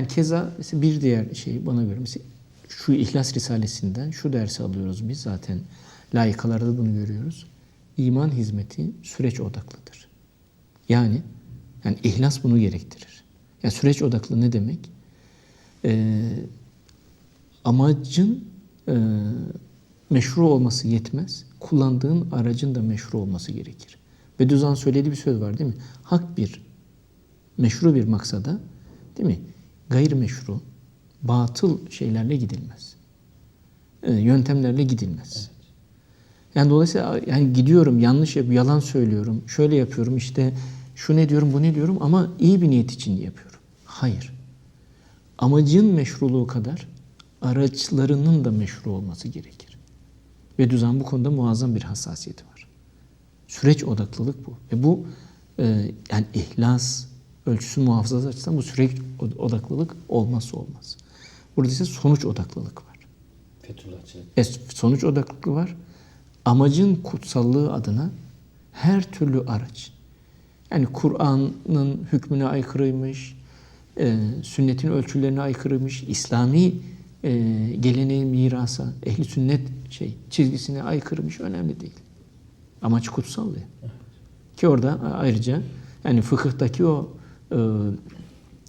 Yani keza mesela bir diğer şey bana göre mesela şu İhlas Risalesi'nden şu dersi alıyoruz biz zaten layıkalarda bunu görüyoruz. İman hizmeti süreç odaklıdır. Yani yani ihlas bunu gerektirir. Yani süreç odaklı ne demek? Ee, amacın e, meşru olması yetmez. Kullandığın aracın da meşru olması gerekir. Bediüzzaman söylediği bir söz var değil mi? Hak bir, meşru bir maksada değil mi? Gayrimeşru, batıl şeylerle gidilmez. Ee, yöntemlerle gidilmez. Yani dolayısıyla yani gidiyorum yanlış yapıyorum, yalan söylüyorum, şöyle yapıyorum işte şu ne diyorum bu ne diyorum ama iyi bir niyet için yapıyorum. Hayır. Amacın meşruluğu kadar araçlarının da meşru olması gerekir. Ve düzen bu konuda muazzam bir hassasiyeti var. Süreç odaklılık bu. Ve bu e, yani ihlas ölçüsü muhafazası açısından bu süreç odaklılık olmazsa olmaz. Burada ise sonuç odaklılık var. Fethullahçılık. E, sonuç odaklılığı var. Amacın kutsallığı adına her türlü araç. Yani Kur'an'ın hükmüne aykırıymış, e, sünnetin ölçülerine aykırıymış, İslami e, geleneği mirasa, ehli sünnet şey çizgisine aykırıymış önemli değil. Amaç kutsal. Ki orada ayrıca yani fıkıhtaki o e,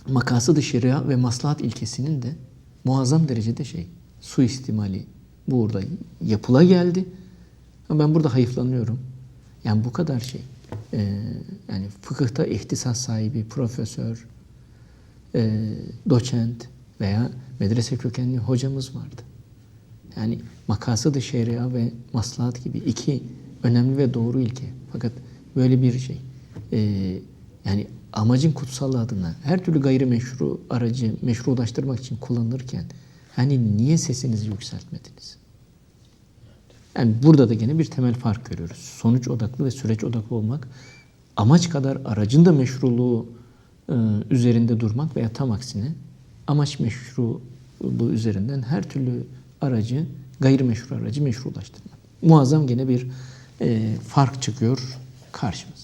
makasıd-ı şeria ve maslahat ilkesinin de muazzam derecede şey suistimali burada yapıla geldi. Ama ben burada hayıflanıyorum. Yani bu kadar şey. e, yani fıkıhta ihtisas sahibi, profesör, e, doçent veya medrese kökenli hocamız vardı. Yani makasıd-ı şeria ve maslahat gibi iki önemli ve doğru ilke. Fakat böyle bir şey. e, yani amacın kutsallığı adına her türlü gayrimeşru aracı meşrulaştırmak için kullanılırken hani niye sesinizi yükseltmediniz? Yani burada da gene bir temel fark görüyoruz. Sonuç odaklı ve süreç odaklı olmak, amaç kadar aracın da meşruluğu e, üzerinde durmak veya tam aksine amaç meşruluğu üzerinden her türlü aracı, gayrimeşru aracı meşrulaştırmak. Muazzam gene bir e, fark çıkıyor karşımıza.